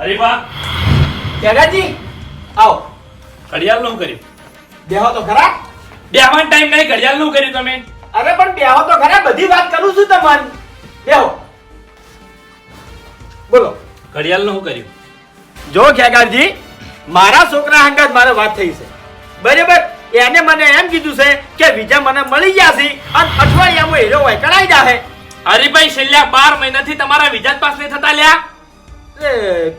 હરીબા ખેગાજી આવો. ઘડિયાળનું કર્યું. બેહો તો ખરા. બેહવાનો ટાઈમ નહીં ઘડિયાળનું કર્યું તમે. અરે પણ બેહો તો ખરા બધી વાત કરું છું તમને. બેહો. બોલો. ઘડિયાળનું કર્યું? જો ખેગારજી મારા છોકરા હંગાત મારે વાત થઈ છે. બરાબર? એને મને એમ કીધું છે કે વિજા મને મળી ગયા છે અને અઠવાડિયામાં હેરો હોય કરાઈ જાહે. હરિભાઈ છેલ્લા બાર મહિનાથી તમારા વિજા પાસે નહીં થતા લ્યા.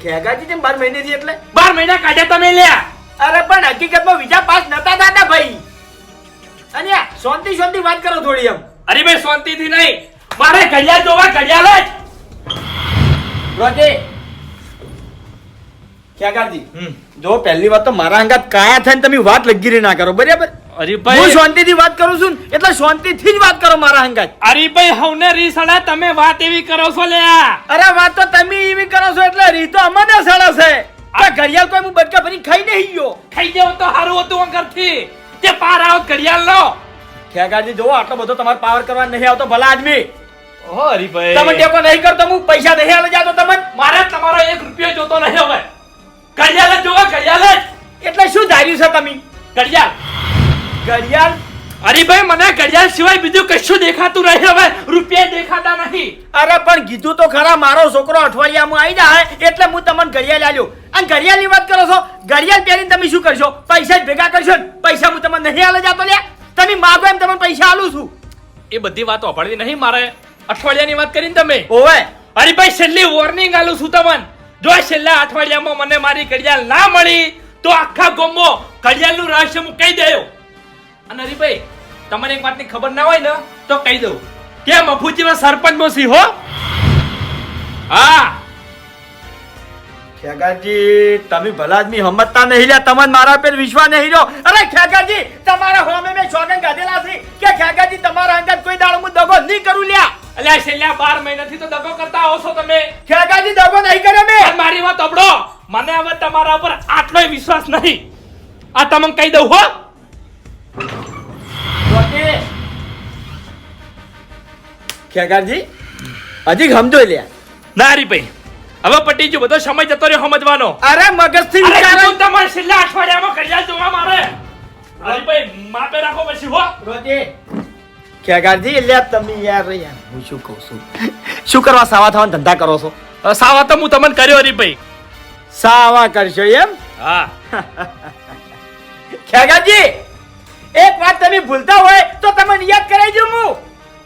ખેગાજી જેમ બાર મહિનેથી એટલે? બાર મહિના કાઢ્યા તમે લ્યા. અરે પણ હકીકતમાં બીજા પાસ નતા દાદા ભાઈ. અને શાંતિ શાંતિ વાત કરો થોડી એમ. હરીભાઈ શાંતિથી નહીં. મારે ઘડિયાળ જોવા ઘડિયાળ જ. રોજે. ખેગાજી. જો પહેલી વાત તો મારા અંગાત કાયા થઈને તમે વાત લગીરી ના કરો. બરાબર? હું શાંતિથી વાત કરું છું એટલે શાંતિથી જ વાત કરો મારા હંગાત. હરીભાઈ હવને રીસડા તમે વાત એવી કરો છો લ્યા અરે વાત તો તમે એવી કરો છો એટલે રીતો અમને સડા છે. આ ઘડિયાળ કોઈ હું બટકા ભરી ખાઈ નહીં ગયો. ખાઈ જાવ તો સારું હતું અંગરથી તે પાર આવો ઘડિયાળ લો. ખેગાજી જો આટલો બધો તમારે પાવર કરવા નહીં આવતો ભલા આદમી. ઓ હરીભાઈ તમે ટેકો નહીં કરતો હું પૈસા નહીં આલે જાતો તમને. મારે તમારો એક રૂપિયો જોતો નહીં હવે. ઘડિયાળ જોવો ઘડિયાળ જ. એટલે શું ધાર્યું છે તમે? ઘડિયાળ. ઘડિયાળ? હરીભાઈ મને ઘડિયાળ સિવાય બીજું કશું દેખાતું નહીં. હવે રૂપિયા દેખાતા નહીં. અરે પણ કીધું તો ખરા મારો છોકરો અઠવાડિયામાં આવી જાય એટલે હું તમને ઘડિયાળ આલ્યો. અને ઘડિયાળની વાત કરો છો? ઘડિયાળ પહેરીને તમે શું કરશો? પૈસા જ ભેગા કરશો ને? પૈસા હું તમને નહીં આલે જાતો લે તમે માગો એમ તમને પૈસા આલું છું. એ બધી વાતો અપાડવી નહીં મારે. અઠવાડિયાની વાત કરીને તમે. ઓવે હરીભાઈ છેલ્લી વોર્નિંગ આલું છું તમને. જો છેલ્લા અઠવાડિયામાં મને મારી ઘડિયાળ ના મળી તો આખા ગોમો ઘડિયાળનું રહસ્ય હું કહી દેયો. અને હરીભાઈ તમને એક વાતની ખબર ના હોય ને તો કહી દઉં. કે મફુજીમાં સરપંચ નો હો? હા. ખેગાજી તમે ભલા આદમી હમતતા નહીં લ્યા તમને મારા પર વિશ્વાસ નહીં રહ્યો. અરે ખેગાજી તમારા હોમે મેં સોગન ગાધેલા છે કે ખેગાજી તમારા અંગત કોઈ દાડો હું દગો નહીં કરું લ્યા? અલ્યા છેલ્લા બાર મહિનાથી તો દગો કરતા આવો છો તમે. ખેગાજી દગો નહીં કર્યો મેં. મારી વાત અબડો મને હવે તમારા ઉપર આટલો વિશ્વાસ નહીં. આ તમને કહી દઉં હો. ખેગાજી હજી સમજો લ્યા ના હરીભાઈ હવે પટી બધો સમય જતો રહ્યો સમજવાનો. અરે મગજથી અરે વિચારો. તમારે છેલ્લા અઠવાડિયામાં ઘડિયાળ જોવા મારે. હરીભાઈ માપે રાખો પછી હો. રોજી. ખેગાજી લ્યા તમે યાર યાર હું શું કહું છું? શું કરવા સાવા થવાનો ધંધા કરો છો? સાવા તો હું તમને કર્યો હરીભાઈ સાવા કરશો એમ? હા. ખેગાજી એક વાત તમે ભૂલતા હોય તો તમને યાદ કરાવી દઉં હું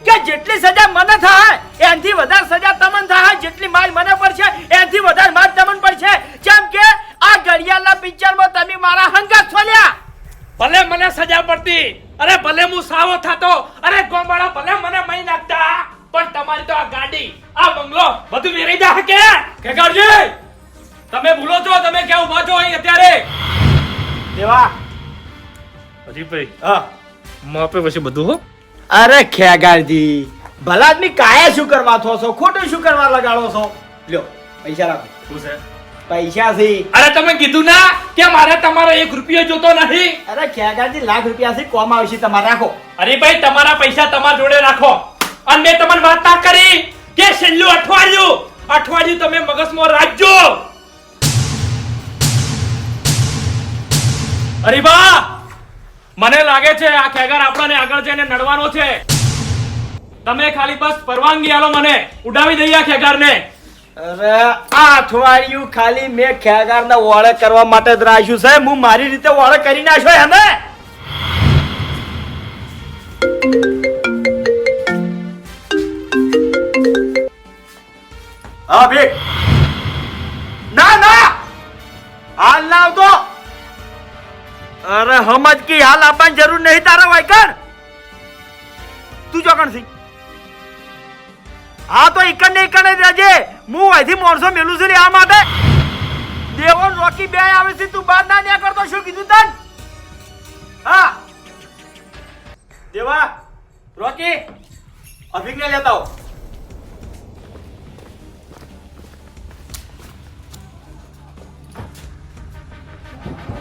કે જેટલી સજા મને થાય એનાથી વધારે સજા તમને થાય. જેટલી માર મને પડશે એનાથી વધારે માર તમને પડશે. જેમ કે આ ઘડિયાળના પિક્ચરમાં તમે મારા હંગા છોલ્યા ભલે મને સજા પડતી અરે ભલે હું સાવો થતો અરે ગોમવાળા ભલે મને મહી નાખતા પણ તમારી તો આ ગાડી આ બંગલો બધું વેરાઈ જા કે? કેકારજી તમે ભૂલો છો તમે કેવું ઊભા અહીં અત્યારે? દેવા હરીભાઈ હા. માપે પછી બધું હો. અરે ખેગારજી ભલા આદમી કાયા શું કરવા થો છો? ખોટું શું કરવા લગાડો છો? લ્યો પૈસા રાખો. શું છે? પૈસા છે. અરે તમે કીધું ના કે મારે તમારો એક રૂપિયો જોતો નથી અરે ખેગારજી લાખ રૂપિયા થી કોમ આવશે તમારે રાખો. અરે ભાઈ તમારા પૈસા તમારા જોડે રાખો. અને મેં તમને વાત ના કરી કે છેલ્લું અઠવાડિયું અઠવાડિયું તમે મગજમાં રાખજો. અરે બા મને લાગે છે આ ખેગર આપણને આગળ જઈને નડવાનો છે. તમે ખાલી બસ પરવાનગી આલો મને. ઉડાવી દઈએ ખેગરને. અરે આ અઠવાડિયું ખાલી મેં ખેગારના ઓળે કરવા માટે જ રાખ્યું છે. હું મારી રીતે ઓળે કરી નાખ્યો એને ના ના. હાલ ના આવતો. અરે હમજ હાલ આપવાની જરૂર નહીં, તારા વાયકર તું ચોકણ સિંહ હા, તો એકન એકન રહેજે. હું અહીંથી માણસો મેલું છું આ માટે. દેવો રોકી બે આવે છે, તું બાદ ના ન્યા કરતો શું કીધું તન? હા. દેવા, રોકી. અભિજ્ઞ લેતા આવો.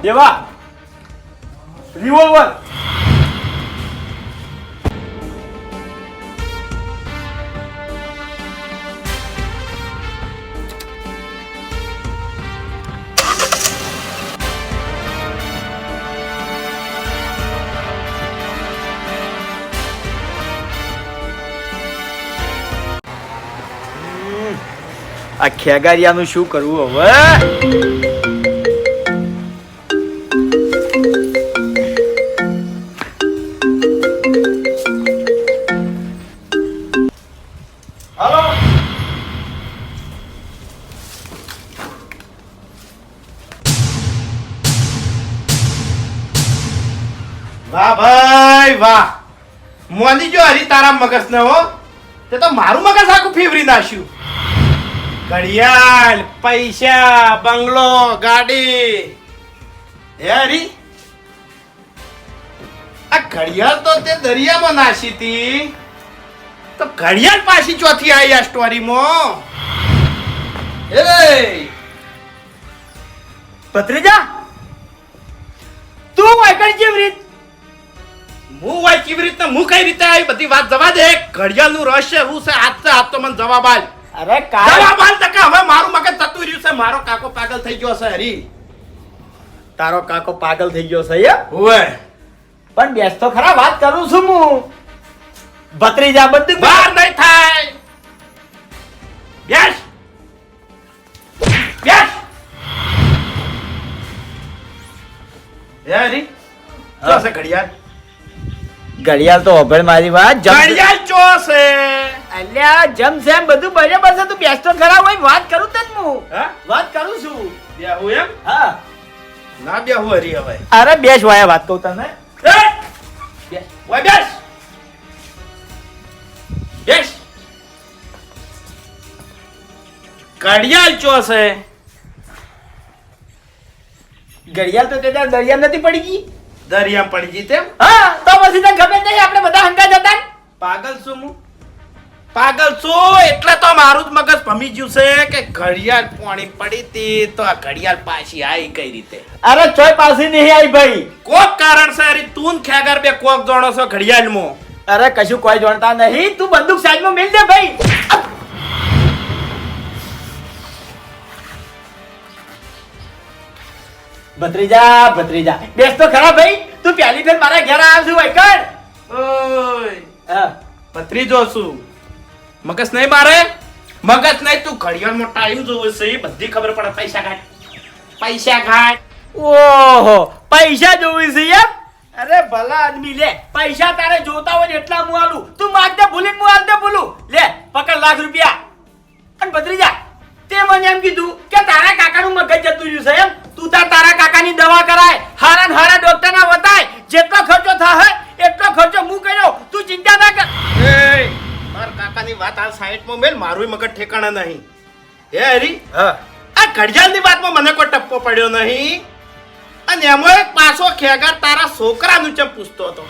દેવા. You want one? Aqui é a garia no chucaru, ó. Ué! તારા મગજ ને હો, તે તો મારું મગજ આખું ફેવરી નાખ્યું. ઘડિયાળ, પૈસા, બંગલો, ગાડી. હે હરી? આ ઘડિયાળ તો તે દરિયામાં નાસી હતી. તો ઘડિયાળ પાછી ચોથી આવી આ સ્ટોરીમાં એ ભત્રીજા, તું વાયકણ જેવી રીત? હું હોય કેવી રીતના હું કઈ રીતે આવી બધી વાત જવા દે. ઘડિયાળનું રહસ્ય શું છે? હાથ છે હાથ તો મને જવાબ આલ. અરે જવાબ આલ ટકા હવે મારું મગજ તતું રહ્યું છે. મારો કાકો પાગલ થઈ ગયો છે હરી. તારો કાકો પાગલ થઈ ગયો છે ઓવે પણ બેસ તો ખરા વાત કરું છું હું. ભત્રીજા બધું બહાર નહીં થાય. બેસ. બેસ. હે હરી? ઘડિયાળ? ઘડિયાળ તો ઓભળ મારી વાત ઘડિયાળ ચો છે? અલ્યા જમ સેમ બધું બરાબર છે તું બેસ તો ખરા હોય વાત કરું તને હું. વાત કરું છું. બેહું એમ? હા. ના બેહું હરી હવે. અરે બેસ વાયા વાત કહું તને. ઓય બેસ! બેસ! ઘડિયાળ ચો છે? ઘડિયાળ તો તે દરિયામાં નથી પડી ગઈ? દરિયા પડી ગઈ તેમ? હા તો પછી તને ખબર નહીં આપણે બધા હંગા જતા પાગલ છું હું. પાગલ છું એટલે તો મારું જ મગજ ભમી ગયું છે કે ઘડિયાળ પાણી પડી હતી તો આ ઘડિયાળ પાછી આવી કઈ રીતે? અરે ચોય પાછી નહીં આવી ભાઈ. કોક કારણ છે અરે તું ને ખેગર બે કોક જાણો છો ઘડિયાળમાં. અરે કશું કોઈ જાણતા નહીં તું બંદૂક સાઈડમાં મેલ દે ભાઈ. ભત્રીજા ભત્રીજા. બેસ તો ખરા ભાઈ તું પહેલી ફેર મારા ઘેર આવ્યો છું વૈકણ ઓય. ભત્રીજો છું. મગજ નહીં મારે? મગજ નહીં તું ઘડિયાળમાં ટાઈમ જોવે છે એ બધી ખબર પડે પૈસા ઘાટ. પૈસા ઘાટ. ઓહો પૈસા જોવી છે એમ? અરે ભલા આદમી લે પૈસા તારે જોતા હોય એટલા હું આલું. તું માગતે ભૂલીને હું આલતે ભૂલું. લે પકડ લાખ રૂપિયા. અને ભત્રીજા તે મને એમ કીધું કે તારા કાકાનું મગજ જતું રહ્યું છે એમ? તું તાર તારા કાકાની દવા કરાય હારા ને હારા ડોક્ટર ના બતાય જેટલો ખર્ચો થાય એટલો ખર્ચો હું કર્યો તું ચિંતા ના કર. એ માર કાકાની વાત આ સાઈડમાં મેલ મારું મગજ ઠેકાણા નહીં. હે હરી હા. આ ઘડિયાળની વાતમાં મને કોઈ ટપ્પો પડ્યો નહીં. અને એમાં એક પાછો ખેગાર તારા છોકરાનું ચમ પૂછતો હતો.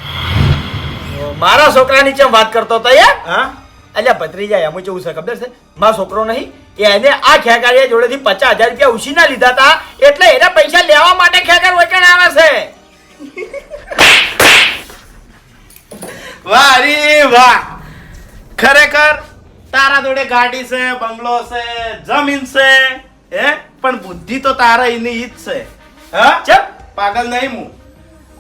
મારા છોકરાની ચમ વાત કરતો હતો યાર? હા? અલ્યા ભત્રીજા એમ કેવું છે ખબર છે? મારો છોકરો નહીં એને આ ખેગારીયા જોડેથી પચાસ હજાર રૂપિયા ઉછીના લીધા હતા. એટલે એના પૈસા લેવા માટે ખેગાર વચન આવે છે. વાહ વાહ. ખરેખર તારા જોડે ગાડી છે બંગલો છે જમીન છે હે? પણ બુદ્ધિ તો તારા એની ઈ જ છે. હા? ચપ પાગલ નહીં હું.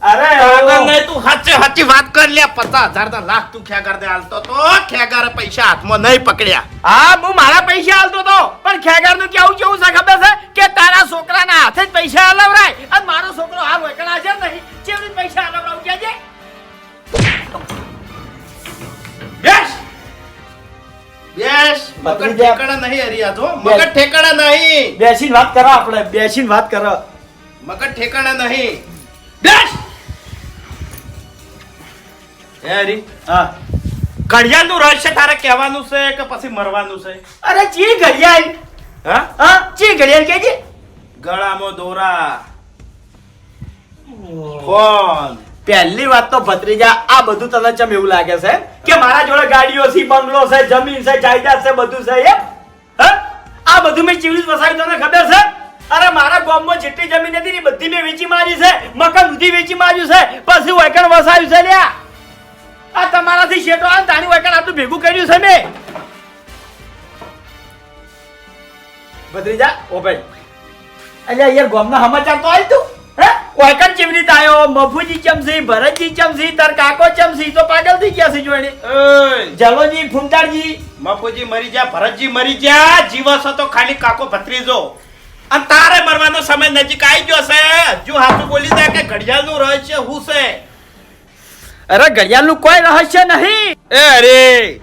અરે પાગલ નહીં તું સાચે સાચી વાત કર લે. પચાસ હજાર ના લાખ તું ખેગાર દે હાલતો તો. ખેગારે પૈસા હાથમાં નહીં પકડ્યા. હા હું મારા પૈસા હાલતો તો. પણ ખેગારનું કેવું કેવું છે ખબર છે? કે તારા છોકરાના હાથે જ પૈસા હલવરાય. અને મારો છોકરો હાલ વચન છે નહીં. ચેવડી પૈસા હલવરાવું કેજે બેસ. બેસ. યસ મગર ઠેકાણા નહીં હરિયા તો મગર. ઠેકાણા નહીં. બેસીને વાત કરો આપણે. બેસીને વાત કરો. મગર ઠેકાણા નહીં. બેસ. હરી? હા. ઘડિયાળનું રહસ્ય તારે કહેવાનું છે કે પછી મરવાનું છે? અરે ચી ઘડિયાળ? હા? હા ચી ઘડિયાળ કેજે ગળામાં દોરા. ફોન. પહેલી વાત તો ભત્રીજા આ બધું તને ચમ એવું લાગે છે? કે મારા જોડે ગાડીઓ છે બંગલો છે જમીન છે જાયદાદ છે બધું છે એમ? હા? આ બધું મેં ચીવડી વસાવ્યું તને ખબર છે? અરે મારા ગામમાં જેટલી જમીન હતી ને બધી મેં વેચી મારી છે. મકાન સુધી વેચી માર્યું છે. પછી વૈકણ વસાવ્યું છે લ્યા. આ તમારાથી શેઠો આ તાણી વૈકણ આટલું ભેગું કર્યું છે મેં ભત્રીજા ઓ ભાઈ. અલ્યા યાર ગોમના સમાચાર તો આવી તું હે? વાયકણ ચીમની તાયો મફુજી ચમસી ભરતજી ચમસી તાર કાકો ચમસી તો પાગલ થઈ ગયા છે જોડે. જલોજી ફૂમતાડજી મફુજી મરી જા ભરતજી મરી જા જીવસ હતો ખાલી કાકો ભત્રીજો. અને તારે મરવાનો સમય નજીક આવી ગયો છે. જો હાથું બોલી દે કે ઘડિયાળનું રહસ્ય શું છે? અરે ઘડિયાળનું કોઈ રહસ્ય નહીં. એ અરે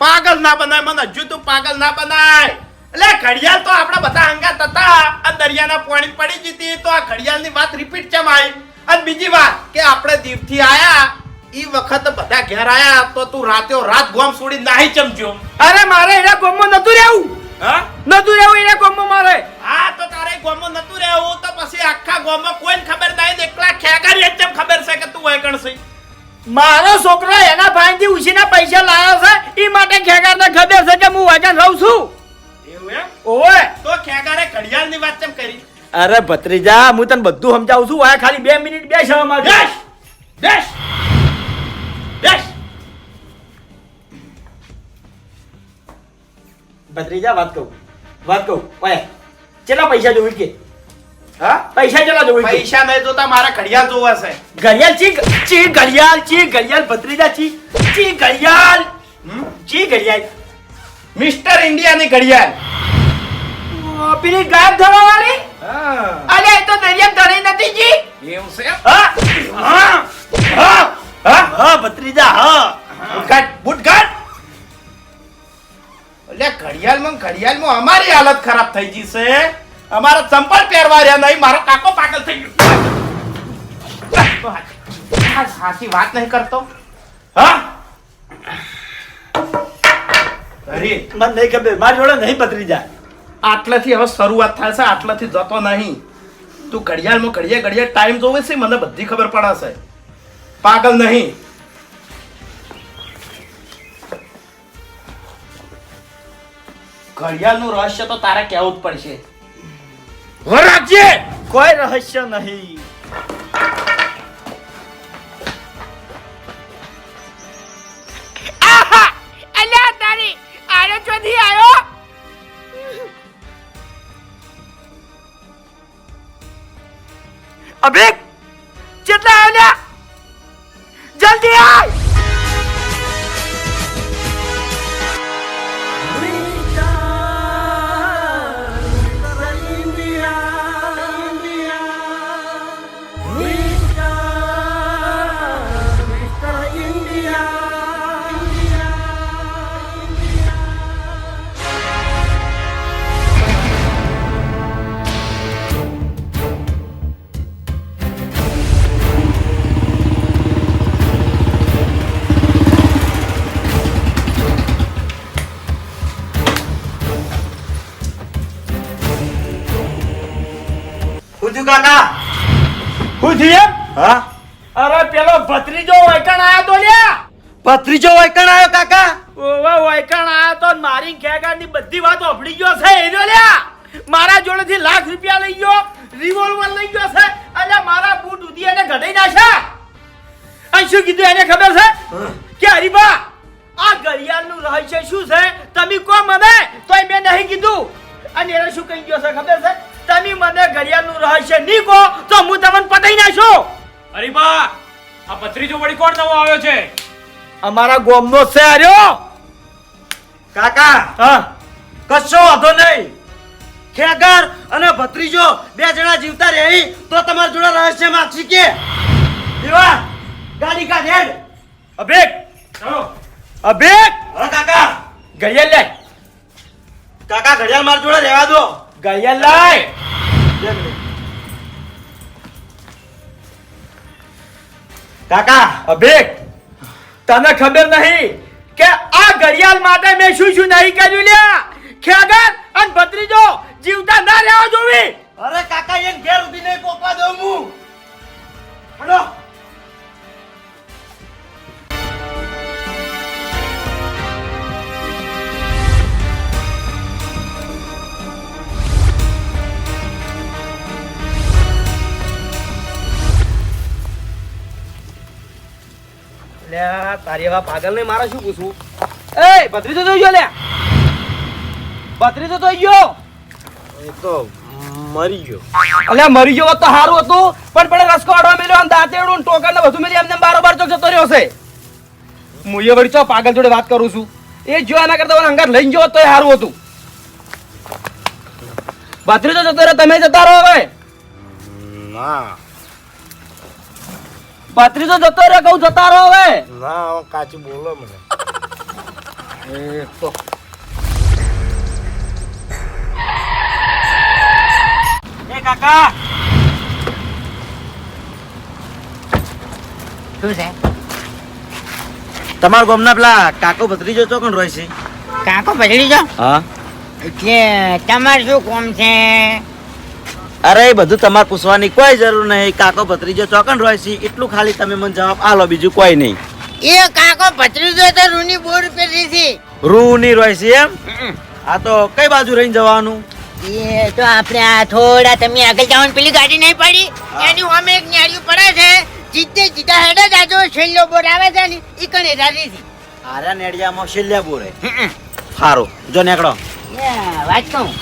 પાગલ ના બનાય મને હજુ તું પાગલ ના બનાય. એટલે ઘડિયાળ તો આપણા બધા અંગાત હતા અને દરિયાના પાણી પડી જતી તો આ ઘડિયાળની વાત રિપીટ કેમ આવી? અને બીજી વાત કે આપણે દીવથી આયા ઈ વખત બધા ઘેર આયા તો તું રાતે રાત ગોમ છોડી નાહી ચમચ્યો અરે મારે એના ગોમમાં નતું રહેવું. હા? નતું રહેવું એના ગોમમાં મારે. હા તો તારે ગોમમાં નતું રહેવું તો પછી આખા ગોમમાં કોઈને ખબર નહીં ને એકલા ખેગારી જ કેમ ખબર છે કે તું વૈકણ છે મારો છોકરો એના ભાઈથી ઉછીના પૈસા લાવ્યો છે એ માટે ખેગારને ખબર છે કે હું વાજન રહું છું. એવું એમ? ઓએ તો ખેગારે ઘડિયાળની વાત કેમ કરી? અરે ભત્રીજા હું તને બધું સમજાવું છું આ ખાલી બે મિનિટ બે સમયમાં બેસ! બેસ! બેસ! ભત્રીજા વાત કહું. વાત કહું. ઓય કેટલા પૈસા જોવી કે? હા? પૈસા ચલા જોવી પૈસા નહીં જોતા મારા ઘડિયાળ જોવા છે. ઘડિયાળ ચી ચી ઘડિયાળ ચી ઘડિયાળ ભત્રીજા ચી ચી ઘડિયાળ ચી ઘડિયાળ? મિસ્ટર ઇન્ડિયાની ઘડિયાળ. પેલી ગાયબ થવા વાળી અલે એ તો દરિયા ધરી નથી જી. એવું છે હા. હા. હા. હા. ભત્રીજા હા. બુટગાટ બુટગાટ એટલે ઘડિયાળમાં ને ઘડિયાળમાં અમારી હાલત ખરાબ થઈ ગઈ છે. અમારા ચંપલ પહેરવા રહ્યા નહીં મારો કાકો પાગલ થઈ ગયો. સાચી વાત નહીં કરતો. હા? અરે મને નહીં ખબર મારી જોડે નહીં ભત્રીજા આટલેથી હવે શરૂઆત થાય છે આટલાથી જતો નહીં. તું ઘડિયાળમાં ઘડિયા ઘડિયા ટાઈમ જોવે છે મને બધી ખબર પડે છે. પાગલ નહીં. ઘડિયાળનું રહસ્ય તો તારે કહેવું જ પડશે. વરાજ્ય! કોઈ રહસ્ય નહીં. આહા! અલ્યા તારી આરે ચોથી આવ્યો અભિક કેટલા આવ્યા? જલ્દી આય ઉજુ કાકા? હું થયું હા. અરે પેલો ભત્રીજો વૈકણ આયો તો લ્યા. ભત્રીજો વૈકણ આવ્યો કાકા? ઓવે વૈકણ આયો તો મારી ખેગારની બધી વાત ઓફડી ગયો છે એ જો લ્યા. મારા જોડેથી લાખ રૂપિયા લઈ ગયો રિવોલ્વર લઈ ગયો છે અને મારા બૂટ ઉધી એને ઘટાઈ નાખ્યા. અને શું કીધું એને ખબર છે? કે હરીબા આ ઘડિયાળનું રહસ્ય શું છે? તમે કો મને તોય મેં નહીં કીધું. અને એને શું કહી ગયો છે ખબર છે? તમે મને ઘડિયાળનું રહસ્ય નહીં કહો તો હું તમને પતાઈ નાખું. અરે બા આ ભત્રીજો વળી કોણ નવો આવ્યો છે? અમારા ગોમનો છે આર્યો કાકા હા. કશો વાંધો નહીં. ખેગર અને ભત્રીજો બે જણા જીવતા રહી તો તમારા જોડે રહસ્ય માગશી કે? દેવા ગાડી કાઢ હેડ. અભેક. ચાલો. અભેક. હા કાકા. ઘડિયાળ લે. કાકા ઘડિયાળ મારા જોડે રહેવા દો. ઘડિયાળ લાય! કાકા, અભિક, તને ખબર નહીં કે આ ઘડિયાળ માટે મેં શું શું નહીં કર્યું લ્યા? ખેગર અને ભત્રીજો જીવતા ના રહેવા જોવી. અરે કાકા એક ઘેર ઊભી નહીં પોકવા દઉં હું. હડો. લ્યા તારી એવા પાગલ ને મારા શું પૂછવું? એ ભત્રી તો ગયો લ્યા ભત્રીજો તો ગયો. એ તો મરી ગયો. અલ્યા મરી ગયો તો સારું હતું પણ પણ રસકો આડવા મેલ્યો આમ દાંતેડું ટોકર ને બધું મેલી એમને બારોબાર ચોક જતો રહ્યો છે. હું એ વળી ચો પાગલ જોડે વાત કરું છું. એ જો એના કરતા અંગાર લઈને ગયો તો સારું હતું. ભત્રીજો જતો રહ્યો તમે જતા રહો હવે. ના. ભત્રીજો જતો રહ્યો કહું જતા રહો હવે? ના હવે કાચું બોલો મને. એ તો. એ કાકા! શું છે? તમારા ગામના પેલા કાકો ભત્રીજો ચોકન રહે છે? કાકો જાઓ હા. એટલે તમારે શું કોમ છે? અરે બધું તમારે પૂછવાની કોઈ જરૂર નહીં. કાકો ભત્રીજો ચોકન રહે છે. એટલું ખાલી તમે મને જવાબ આલો બીજું કોઈ નહીં. એ કાકો ભત્રીજો તો રૂની બોર રૂપિયા છે. રૂની રહે છે એમ? આ તો કઈ બાજુ રહીને જવાનું? એ તો આપણે આ થોડા તમે આગળ જવાની પેલી ગાડી નહીં પડી? એની સામે એક ન્યાળિયું પડે છે. જીતે જીતા હેડે જાજો છેલ્લો બોર આવે છે ને ઈ કણે રાજી છે. આરા નેડિયામાં છેલ્લા બોર. હે સારું જો નેકડો વાત કહું.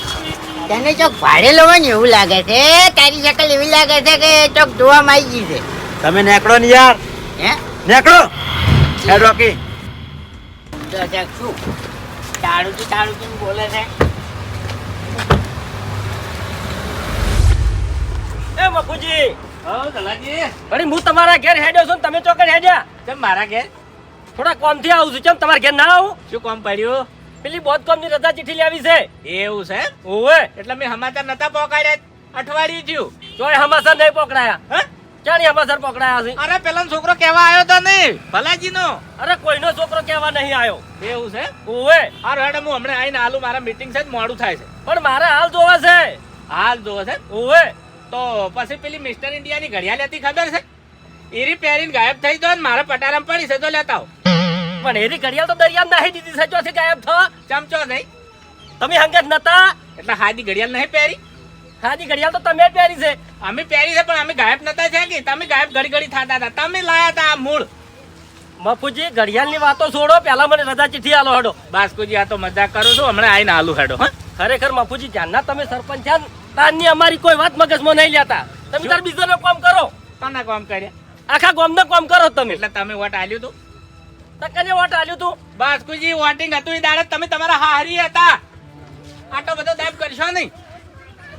તને ચોક ભાડે લેવાનું એવું લાગે છે? તારી શકલ એવી લાગે છે કે ચોક જોવામાં આવી ગઈ છે. તમે નેકડો ને યાર. હે? નેકડો હે રોકી. શું? તાળું તાળું બોલે છે? એ મફુજી અરે હું તમારા ઘેર હેડ્યો છું તમે ચોકડ હેડ્યા? કેમ મારા ઘેર? થોડા કોમથી આવું છું. કેમ તમારા ઘેર ના આવું? શું કોમ પડ્યું? પેલી બોધ કોમની રજા ચીઠી લેવી છે. એવું છે? ઓવે એટલે મેં સમાચાર નતા પોકાડ્યા અઠવાડિયું થયું. તોય હમાસર નહીં પકડાયા. હે? ક્યાં પકડાયા છે? અરે પેલા છોકરો કેવા આવ્યો તો નહીં? ભલાજી નો અરે કોઈનો છોકરો કેવા નહીં આવ્યો એવું છે? ઓવે આ રેડમ હું હમણાં આવીને હાલું મારા મીટિંગ છે મોડું થાય છે. પણ મારે હાલ જોવે છે. હાલ જોવો છે? ઓવે તો પછી પેલી મિસ્ટર ઇન્ડિયાની ઘડિયાળ હતી ખબર છે? એરી પહેરીને ગાયબ થઈ ગયો ને મારા પટારામ પડી છે તો લેતા આવો. પણ એની ઘડિયાળ તો દરિયા નાહી દીધી છે. ચોથી ગાયબ થવા ચમચો નહીં તમે હંગત નતા? એટલે હાદી ઘડિયાળ નહીં પહેરી? હાજી ઘડિયાળ તો તમે પહેરી છે. અમે પહેરી છે પણ અમે ગાયબ નતા છે કે? તમે ગાયબ ઘડી ઘડી થતા હતા. તમે લાયા હતા આ મૂળ. બાપુજી ઘડિયાળની વાતો છોડો. પહેલા મને રજા ચીઠી આલો હડો. બાસ્કુજી આ તો મજાક કરું છું. હમણાં આઈને આલુ હેડો હા? ખરેખર બાપુજી ધ્યાનના તમે સરપંચ છે તારની અમારી કોઈ વાત મગજમાં નહીં લેતા. તમે તાર બીજાનો કામ કરો. કોના કામ કર્યા? આખા ગામનો કામ કરો તમે. એટલે તમે વોટ આલ્યું તું તો કને વોટ આલ્યું તું. બાસ્કુજી વોટિંગ હતું એ દાડે તમે તમારા હારી હતા. આટલો બધો દાબ કરશો નહીં.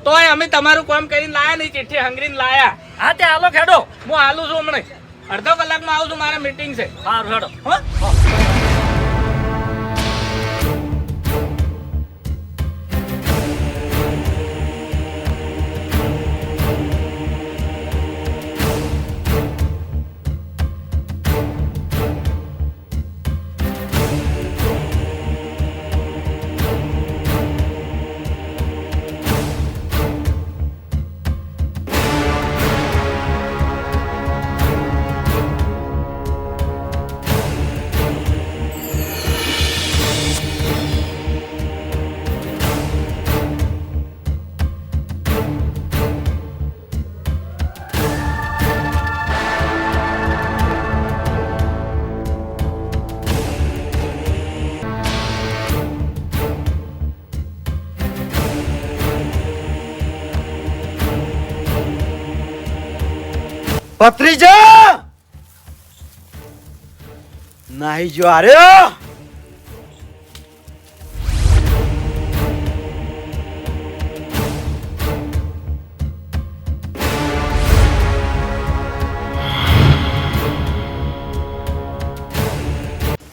તોય અમે તમારું કામ કરીને લાયા નહીં ચિઠ્ઠી હંગરીને લાયા. હા તે હાલો ખેડો. હું હાલું છું હમણાં અડધો કલાકમાં આવું છું મારા મીટિંગ છે. સારું હેડો. હો. ભત્રીજો નાહી જો આર્યો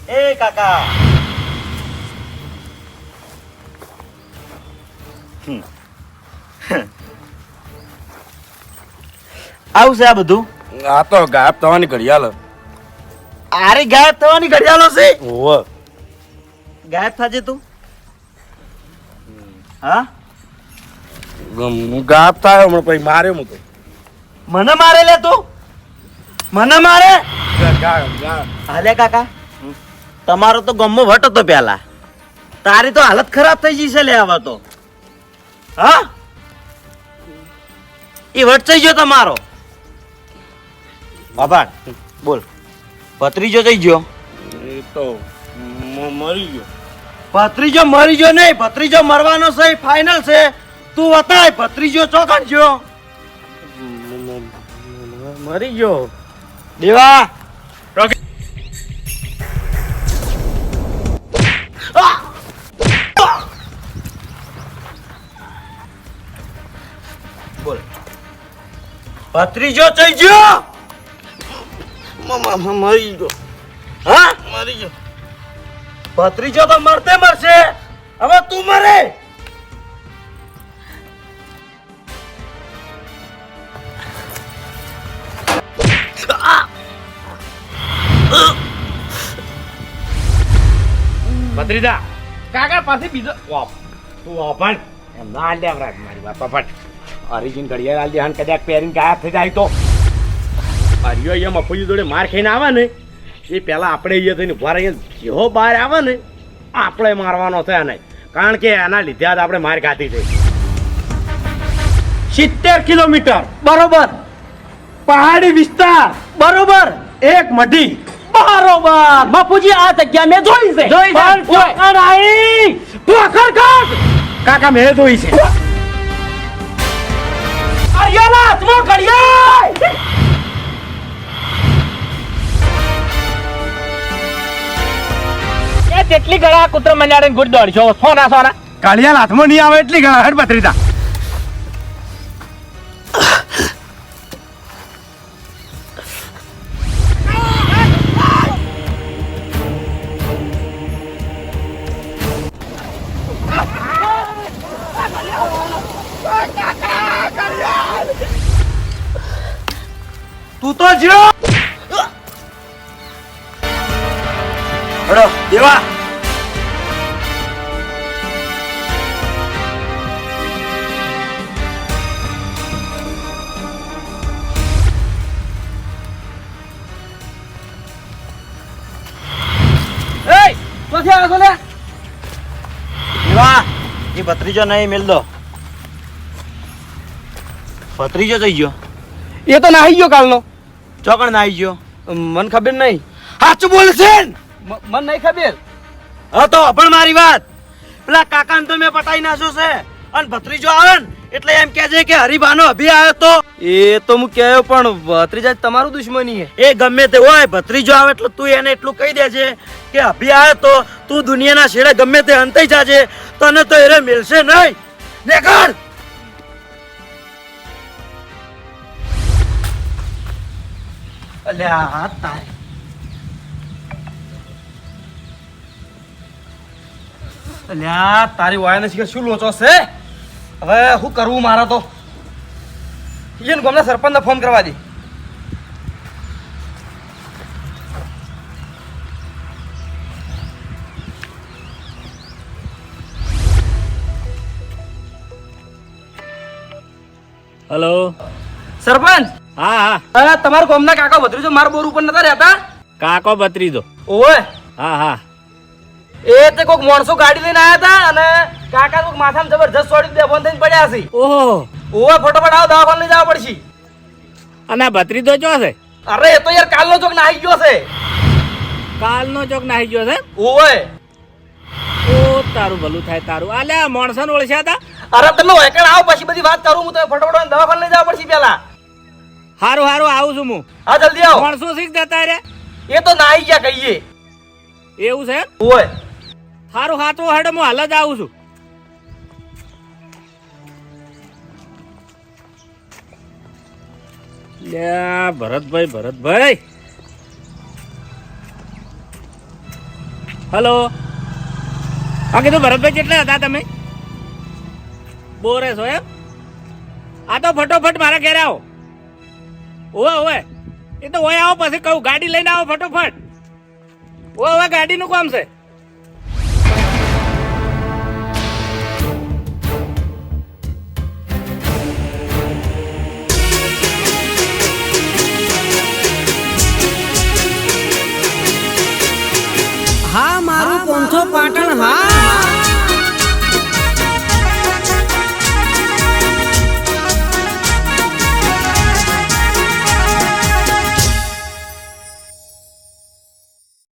એ કાકા હમ. આવું છે આ બધું આ તો ગાયબ થવાની ઘડિયાળ. આરે ગાયબ થવાની ઘડિયાળો છે? ઓવ. ગાયબ થાજે તું? હા? ગાયબ થાય હમણાં પછી મારે હું તો. મને મારે લે તું? મને મારે? હાલે કાકા. તમારો તો ગમો વટ હતો પેલા. તારી તો હાલત ખરાબ થઈ જશે છે લે આવા તો. હા? એ વટ થઈ ગયો તમારો. બાબા બોલ. ભત્રીજો થઈ ગયો. એ તો મરી ગયો. ભત્રીજો મરી ગયો નહીં ભત્રીજો મરવાનો છે ફાઇનલ છે. તું વતાય ભત્રીજો ચોકણ જો મરી ગયો. દેવા. બોલ. ભત્રીજો થઈ ગયો. મ- મ- મ- મરી ગયો. હા? મરી ગયો. ભત્રીજો તો મરતે મરશે. હવે તું મરે. ભત્રીજા કાકા પાસે બીજો વાપ તું વાપણ. એમ ના હાલ દેવરાજ મારી બાપા પટ અરીજીન ઘડિયાળ હાલ દે હન કદાચ પહેરીને ગાયબ થઈ જાય તો. અરિયો અહીંયા મફુજી જોડે માર ખાઈને આવે ને એ પહેલાં આપણે અહીંયા થઈને ઊભા રહીએ જેવો બહાર આવે ને આપણે મારવાનો છે નહીં. કારણ કે એના લીધે જ આપણે માર ખાધી છે. સિત્તેર કિલોમીટર બરોબર. પહાડી વિસ્તાર બરોબર. એક મઢી બરોબર. બાપુજી આ જગ્યા મેં જોઈ છે. જોઈ છે. પણ આઈ પોખર ખાત કાકા મેં જોઈ છે. અરિયાના હાથમાં ઘડિયાળ! એ જેટલી ગળા કૂતરો મનાડે ગુડ દોડશો? સોના સોના. કાળિયા હાથમાં નહીં આવે એટલી ગળા, હેડ ભત્રીજા. તું તો જો ભત્રીજો નહીં મિલ દો. ભત્રીજો થઈ ગયો. એ તો નાહી ગયો કાલનો. ચોકણ નાહી ગયો? મને ખબર નહીં. સાચું બોલ છે મન મને નહીં ખબર. હા તો પણ મારી વાત. પેલા કાકાને તો મેં પટાઈ નાખ્યો છે. અને ભત્રીજો આવે ને એટલે એમ કે છે કે હરિભાનો અભી આવ્યો તો? એ તો હું કહ્યો પણ ભત્રીજા તમારું દુશ્મની હે. એ ગમે તે હોય ભત્રીજો આવે એટલે તું એને એટલું કહી દેજે કે અભી આવ્યો તો તું દુનિયાના છેડે ગમે તે અંતાઈ જાજે. તને તો એને મિલશે નહીં. દેખાડ અલ્યા આ તારે. અલ્યા તારી વાયને શીખે શું લોચો છે? હવે શું કરવું મારા તો? એને ગમના સરપંચને ફોન કરવા દે. હેલો. સરપંચ! હા હા. તમારા ગામના કાકા ભત્રીજો મારા બોર ઉપર નતા રહેતા? કાકો બત્રીજો ઓય હા હા. એ તે કોઈક માણસો ગાડી લઈને આવ્યા હતા અને કાકા તું માથામાં જબરજસ્ત સોડી બે બંધ થઈને પડ્યા છે. ઓહો. ઓય ફટાફટ આવો દવાખાને લઈ જવા પડશે. અને આ ભત્રીજો ચો છે? અરે એ તો યાર કાલનો ચોક નાહી ગયો છે. કાલનો ચોક નાહી ગયો છે? ઓય ઓ તારું ભલું થાય તારું. આલે મોણસન ઓળખ્યા હતા? અરે તમે વેકણ આવો પછી બધી વાત કરું હું તો ફટાફટ દવાખાને લઈ જવા પડશે પેલા. હારું હારું આવું છું હું. હા જલ્દી આવો. માણસો શીખ જતા રે એ તો નાહી ગયા કહીએ. એવું છે ઓય હારું હાથો હેડે હું હાલ જ આવું છું. લ્યા ભરતભાઈ ભરતભાઈ. હલો. હા કીધું ભરતભાઈ કેટલા હતા તમે? બોરે છો એમ? આ તો ફટોફટ મારા ઘરે આવો. ઓવે ઓવે. એ તો ઓય આવો પછી કહું, ગાડી લઈને આવો ફટોફટ. ઓવે ઓવે, ગાડીનું કામ છે. પોંથો પાટણ હા?